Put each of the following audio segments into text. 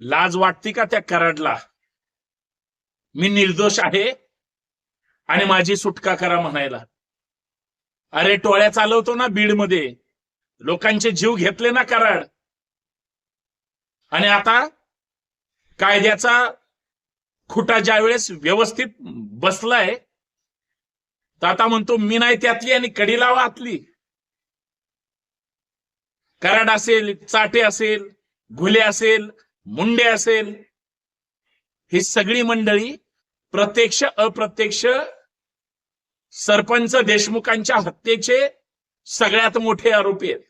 लाज वाटते का त्या कराडला? मी निर्दोष आहे आणि माझी सुटका करा म्हणायला. अरे टोळ्या चालवतो ना बीडमध्ये. लोकांचे जीव घेतले ना कराड. आणि आता कायद्याचा खुटा ज्या वेळेस व्यवस्थित बसलाय तर आता म्हणतो मी नाही त्यातली आणि कडी लावा आतली. कराड असेल चाटे असेल घुले असेल मुंडे असेल. ही सगळी मंडळी प्रत्यक्ष अप्रत्यक्ष सरपंच देशमुखांच्या हत्येचे सगळ्यात मोठे आरोपी आहेत.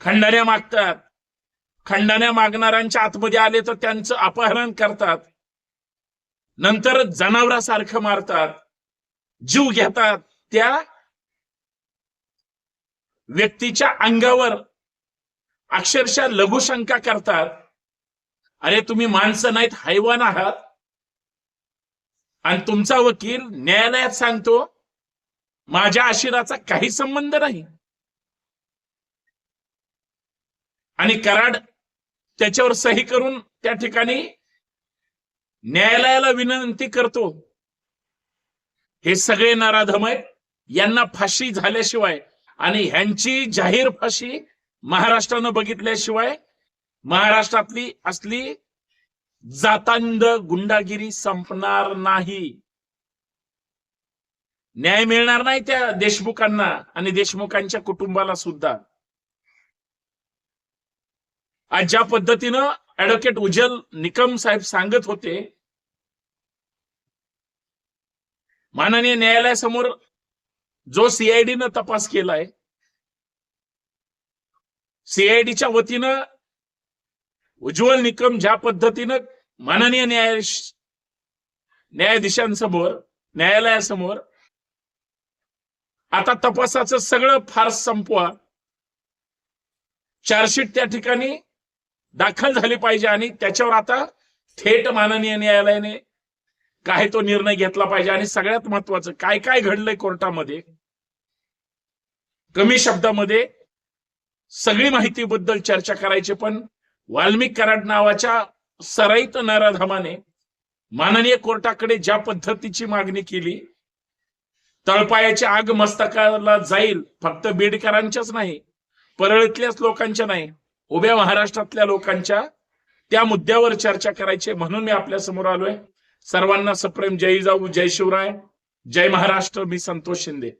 खंडण्या मागतात. खंडण्या मागणाऱ्यांच्या आतमध्ये आले तर त्यांचं अपहरण करतात. नंतर जनावरासारखं मारतात. जीव घेतात. त्या व्यक्तीच्या अंगावर अक्षरशः लघुशंका करतात. अरे तुम्ही माणसं नाहीत हैवान आहात. आणि तुमचा वकील न्यायालयात सांगतो माझ्या आशिराचा काही संबंध नाही. आणि कराड त्याच्यावर सही करून त्या ठिकाणी न्यायालयाला विनंती करतो. हे सगळे नराधम आहेत यांना फाशी झाल्याशिवाय आणि ह्यांची जाहीर फाशी महाराष्ट्रानं बघितल्याशिवाय महाराष्ट्रातली असली जातांद गुंडागिरी संपणार नाही. न्याय मिळणार नाही त्या देशमुखांना आणि देशमुखांच्या कुटुंबाला सुद्धा. आज ज्या पद्धतीनं ऍडव्होकेट उजल निकम साहेब सांगत होते माननीय न्यायालयासमोर जो सीआयडीनं तपास केलाय सीआयडीच्या वतीनं उज्ज्वल निकम ज्या पद्धतीनं माननीय न्यायाधीश न्यायाधीशांसमोर न्यायालयासमोर आता तपासाचं सगळं फार संपवा. चार्जशीट त्या ठिकाणी दाखल झाली पाहिजे आणि त्याच्यावर आता थेट माननीय न्यायालयाने काय तो निर्णय घेतला पाहिजे आणि सगळ्यात महत्वाचं काय काय घडलंय कोर्टामध्ये? कमी शब्दामध्ये सगळी माहितीबद्दल चर्चा करायची पण वाल्मिक कराड नावाच्या सराईत नराधमाने माननीय कोर्टाकडे ज्या पद्धतीची मागणी केली तळपायाची आग मस्तकाला जाईल फक्त बीडकरांच्याच नाही परळीतल्याच लोकांच्या नाही उभ्या महाराष्ट्रातल्या लोकांच्या त्या मुद्द्यावर चर्चा करायची म्हणून मी आपल्यासमोर आलोय. सर्वांना सप्रेम जय जाऊ जय शिवराय जय महाराष्ट्र मी संतोष शिंदे.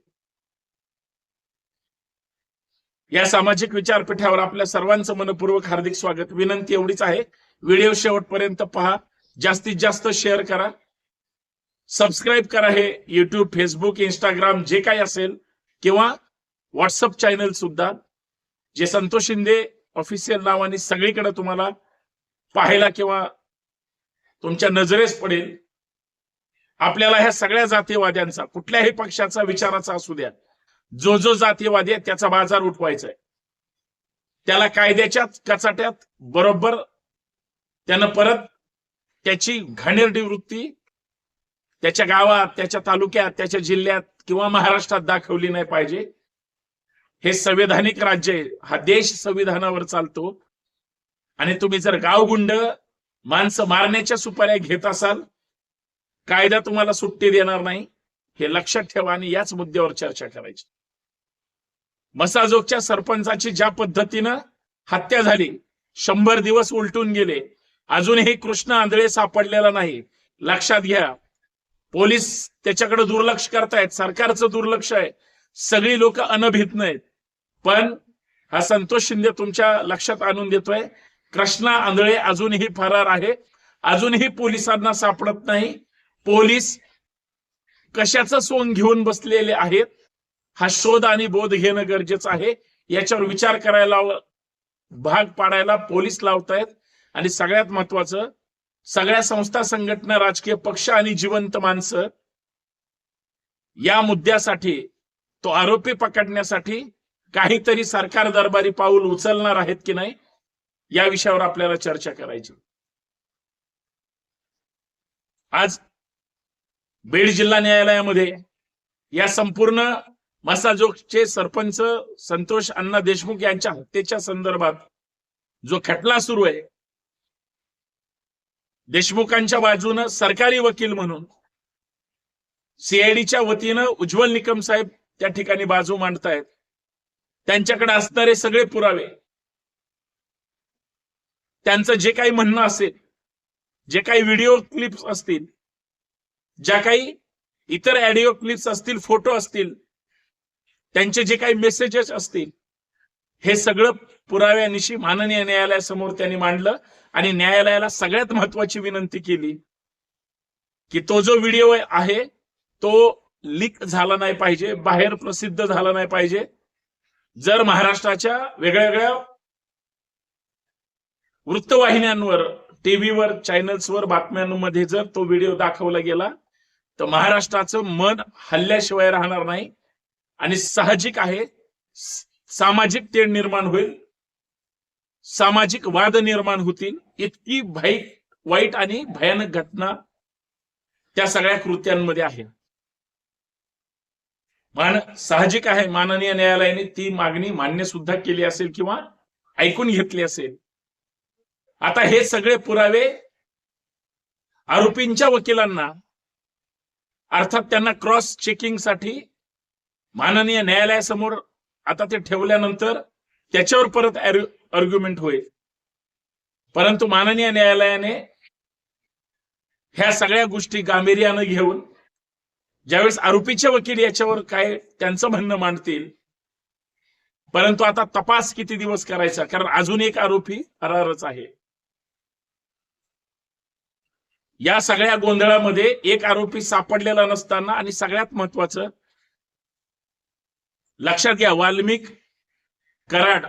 या सामाजिक विचारपीठावर आपल्या सर्वांचं मनपूर्वक हार्दिक स्वागत. विनंती एवढीच आहे. व्हिडिओ शेवटपर्यंत पहा. जास्तीत जास्त शेअर करा. सबस्क्राईब करा हे युट्यूब फेसबुक इंस्टाग्राम जे काही असेल किंवा व्हॉट्सअप चॅनल सुद्धा. जे संतोष शिंदे ऑफिशियल नावाने सगळीकडे तुम्हाला पाहायला किंवा तुमच्या नजरेस पडेल. आपल्याला ह्या सगळ्या जातीवाद्यांचा कुठल्याही पक्षाचा विचाराचा असू द्या. जो जो जातीयवादी आहे त्याचा बाजार उठवायचा आहे. त्याला कायद्याच्या कचाट्यात बरोबर त्यानं परत त्याची घाणेरडी वृत्ती त्याच्या गावात त्याच्या तालुक्यात त्याच्या जिल्ह्यात किंवा महाराष्ट्रात दाखवली नाही पाहिजे. हे संविधानिक राज्य आहे. हा देश संविधानावर चालतो. आणि तुम्ही जर गावगुंड माणसं मारण्याच्या सुपाऱ्या घेत असाल कायदा तुम्हाला सुट्टी देणार नाही. हे लक्षात ठेवा आणि याच मुद्द्यावर चर्चा करायची. मसाजोगच्या सरपंचाची ज्या पद्धतीनं हत्या झाली शंभर दिवस उलटून गेले. अजूनही कृष्ण आंधळे सापडलेला नाही. लक्षात घ्या. पोलीस त्याच्याकडे दुर्लक्ष करतायत. सरकारचं दुर्लक्ष आहे. सगळी लोक अनभित नाहीत पण हा संतोष शिंदे तुमच्या लक्षात आणून देतोय. कृष्णा आंधळे अजूनही फरार आहे. अजूनही पोलिसांना सापडत नाही. पोलीस कशाचं सोंग घेऊन बसलेले आहेत? हा शोध आणि बोध घेणं गरजेचं आहे. याच्यावर विचार करायला भाग पाडायला पोलीस लावतायत. आणि सगळ्यात महत्वाचं सगळ्या संस्था संघटना राजकीय पक्ष आणि जिवंत माणसं या मुद्द्यासाठी तो आरोपी पकडण्यासाठी काहीतरी सरकार दरबारी पाऊल उचलणार आहेत की नाही या विषयावर आपल्याला चर्चा करायची. आज बीड जिल्हा न्यायालयामध्ये या संपूर्ण मसाजोगचे सरपंच संतोष अण्णा देशमुख यांच्या हत्येच्या संदर्भात जो खटला सुरू आहे देशमुखांच्या बाजूनं सरकारी वकील म्हणून सीआयडीच्या वतीनं उज्ज्वल निकम साहेब त्या ठिकाणी बाजू मांडतायत. त्यांच्याकडे असणारे सगळे पुरावे त्यांचं जे काही म्हणणं असेल जे काही व्हिडिओ क्लिप्स असतील ज्या काही इतर ऑडिओ क्लिप्स असतील फोटो असतील त्यांचे जे काही मेसेजेस असतील हे सगळं पुराव्यानिशी माननीय न्यायालयासमोर त्यांनी मांडलं आणि न्यायालयाला सगळ्यात महत्वाची विनंती केली की तो जो व्हिडिओ आहे तो लीक झाला नाही पाहिजे बाहेर प्रसिद्ध झाला नाही पाहिजे. जर महाराष्ट्राच्या वेगळ्या वेगळ्या वृत्तवाहिन्यांवर टीव्हीवर चॅनल्सवर बातम्यांमध्ये जर तो व्हिडिओ दाखवला गेला तर महाराष्ट्राचं मन हल्ल्याशिवाय राहणार नाही. आणि साहजिक आहे. सामाजिक तेढ निर्माण होईल. सामाजिक वाद निर्माण होतील. इतकी भाई वाईट आणि भयानक घटना त्या सगळ्या कृत्यांमध्ये आहे. मान साहजिक आहे माननीय न्यायालयाने ती मागणी मान्य सुद्धा केली असेल किंवा ऐकून घेतली असेल. आता हे सगळे पुरावे आरोपींच्या वकिलांना अर्थात त्यांना क्रॉस चेकिंगसाठी माननीय न्यायालयासमोर आता ते ठेवल्यानंतर त्याच्यावर परत आर्ग्युमेंट होईल. परंतु माननीय न्यायालयाने ह्या सगळ्या गोष्टी गांभीर्यानं घेऊन ज्यावेळेस आरोपीचे वकील याच्यावर काय त्यांचं म्हणणं मांडतील परंतु आता तपास किती दिवस करायचा? कारण अजून एक आरोपी फरारच आहे. या सगळ्या गोंधळामध्ये एक आरोपी सापडलेला नसताना आणि सगळ्यात महत्वाचं लक्षात घ्या वाल्मिक कराड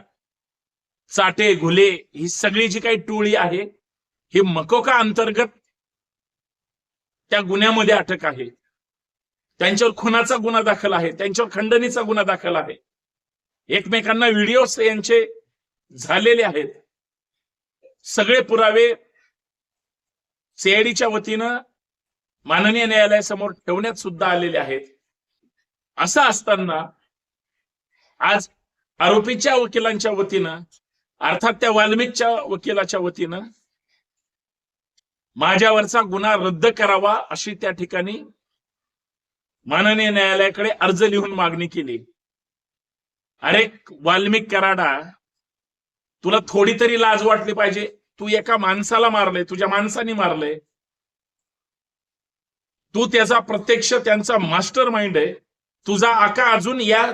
चाटे घुले ही सगळी जी काही टोळी आहे ही मकोका अंतर्गत त्या गुन्ह्यामध्ये अटक आहे. त्यांच्यावर खुनाचा गुन्हा दाखल आहे त्यांच्यावर खंडणीचा गुन्हा दाखल आहे. एकमेकांना व्हिडिओज यांचे झालेले आहेत. सगळे पुरावे सीआयडीच्या वतीनं माननीय न्यायालयासमोर ठेवण्यात सुद्धा आलेले आहेत. असं असताना आज आरोपीच्या वकिलांच्या वतीनं अर्थात त्या वाल्मिकच्या वकिलाच्या वतीनं माझ्यावरचा गुन्हा रद्द करावा अशी त्या ठिकाणी माननीय न्यायालयाकडे अर्ज लिहून मागणी केली. अरे वाल्मिक कराडा तुला थोडी तरी लाज वाटली पाहिजे. तू एका माणसाला मारलंय तुझ्या माणसाने मारले तू त्याचा प्रत्यक्ष त्यांचा मास्टर माइंड आहे. तुझा आका अजून या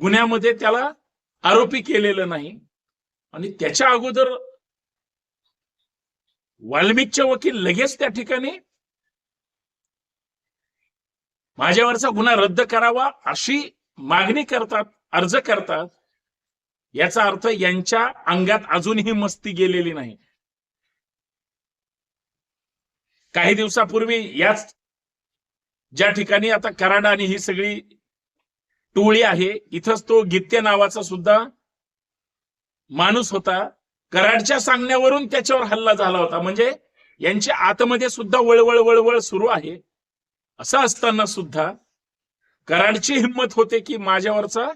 गुन्ह्यामध्ये त्याला आरोपी केलेलं नाही. आणि त्याच्या अगोदर वाल्मिकचे वकील लगेच त्या ठिकाणी माझ्यावरचा गुन्हा रद्द करावा अशी मागणी करतात अर्ज करतात. याचा अर्थ यांच्या अंगात अजूनही मस्ती गेलेली नाही. काही दिवसापूर्वी याच ज्या ठिकाणी आता कराड आणि ही सगळी टोळी आहे. इथंच तो गित्ते नावाचा सुद्धा माणूस होता. कराडच्या सांगण्यावरून त्याच्यावर हल्ला झाला होता. म्हणजे यांच्या आतमध्ये सुद्धा वळवळ वळवळ सुरू आहे. असं असताना सुद्धा कराडची हिंमत होते की माझ्यावरचा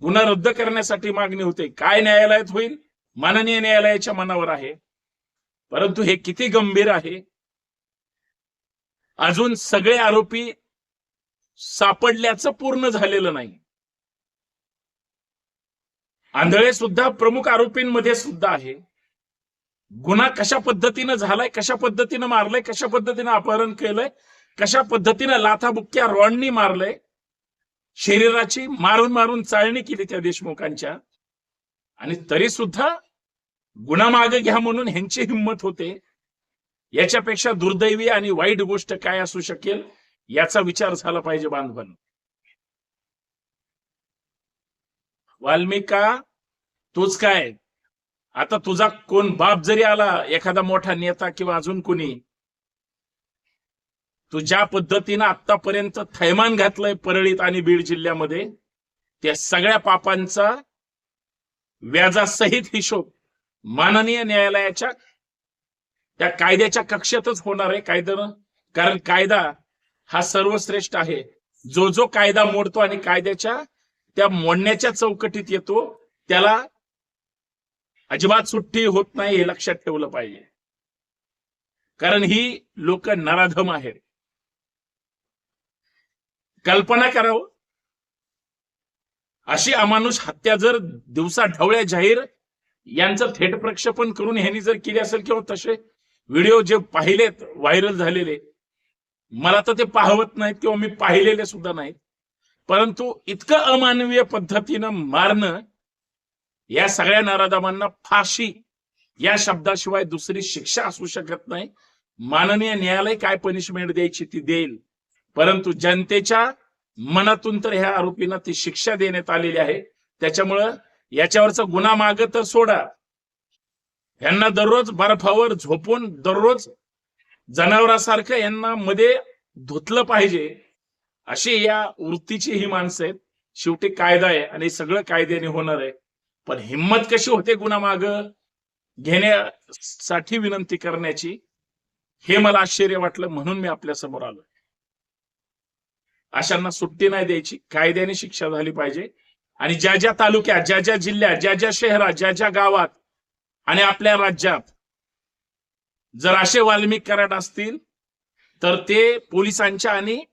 गुन्हा रद्द करण्यासाठी मागणी होते. काय न्यायालयात होईल? माननीय न्यायालयाच्या मनावर आहे. परंतु हे किती गंभीर आहे? अजून सगळे आरोपी सापडल्याचं पूर्ण झालेलं नाही. आंधळे सुद्धा प्रमुख आरोपींमध्ये सुद्धा आहे. गुन्हा कशा पद्धतीनं झालाय कशा पद्धतीनं मारलंय कशा पद्धतीनं अपहरण केलंय कशा पद्धतीनं लाथाबुक्क्या रॉडनी मारलंय शरीराची मारून मारून चाळणी केली त्या देशमुखांच्या. आणि तरी सुद्धा गुन्हा मागे घ्या म्हणून ह्यांची हिंमत होते. याच्यापेक्षा दुर्दैवी आणि वाईट गोष्ट काय असू शकेल याचा विचार झाला पाहिजे बांधवांना. वाल्मिका तूच काय? आता तुझा कोण बाप जरी आला एखादा मोठा नेता किंवा अजून कोणी तू ज्या पद्धतीनं आतापर्यंत थैमान घातलंय परळीत आणि बीड जिल्ह्यामध्ये त्या सगळ्या पापांचा व्याजासहित हिशोब माननीय न्यायालयाच्या त्या कायद्याच्या कक्षेतच होणार आहे कायद्यानं. कारण कायदा हा सर्वश्रेष्ठ आहे. जो जो कायदा मोडतो आणि कायद्याच्या त्या मोडण्याच्या चौकटीत येतो त्याला अजिबात सुट्टी होत नाही हे लक्षात ठेवलं पाहिजे. कारण ही लोक नराधम आहेत. कल्पना करावं. अशी अमानुष हत्या जर दिवसा ढवळ्या जाहीर यांचं थेट प्रक्षेपण करून ह्यांनी जर केली असेल किंवा तसे व्हिडिओ जे पाहिलेत व्हायरल झालेले मला तर ते पाहवत नाहीत किंवा मी पाहिलेले सुद्धा नाहीत. परंतु इतकं अमानवीय पद्धतीनं मारणं या सगळ्या नराधमांना फाशी. या शब्दाशिवाय दुसरी शिक्षा असू शकत नाही. माननीय न्यायालय काय पनिशमेंट द्यायची ती देईल. परंतु जनतेच्या मनातून तर ह्या आरोपींना ती शिक्षा देण्यात आलेली आहे. त्याच्यामुळं याच्यावरचा गुन्हा माग तर सोडा. यांना दररोज बर्फावर झोपून दररोज जनावरासारखं यांना मध्ये धुतलं पाहिजे. अशी या वृत्तीची ही माणसं आहेत. शेवटी कायदा आहे आणि सगळं कायद्याने होणार आहे. पण हिंमत कशी होते गुन्हा माग घेण्यासाठी विनंती करण्याची हे मला आश्चर्य वाटलं म्हणून मी आपल्यासमोर आलोय. अशांना सुट्टी नाही द्यायची कायद्याने शिक्षा झाली पाहिजे. आणि ज्या ज्या तालुक्यात ज्या ज्या जिल्ह्यात ज्या ज्या शहरात ज्या ज्या गावात आणि आपल्या राज्यात जर असे वाल्मिक कराड असतील तर ते पोलिसांच्या आणि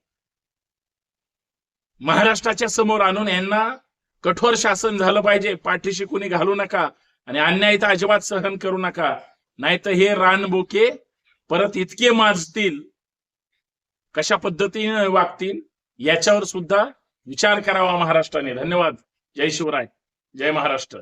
महाराष्ट्राच्या समोर आणून यांना कठोर शासन झालं पाहिजे. पाठीशी कुणी घालू नका आणि अन्याय तर अजिबात सहन करू नका. नाहीतर हे रानबोके परत इतके माजतील कशा पद्धतीने वागतील याच्यावर सुद्धा विचार करावा महाराष्ट्राने. धन्यवाद. जय शिवराय. जय महाराष्ट्र.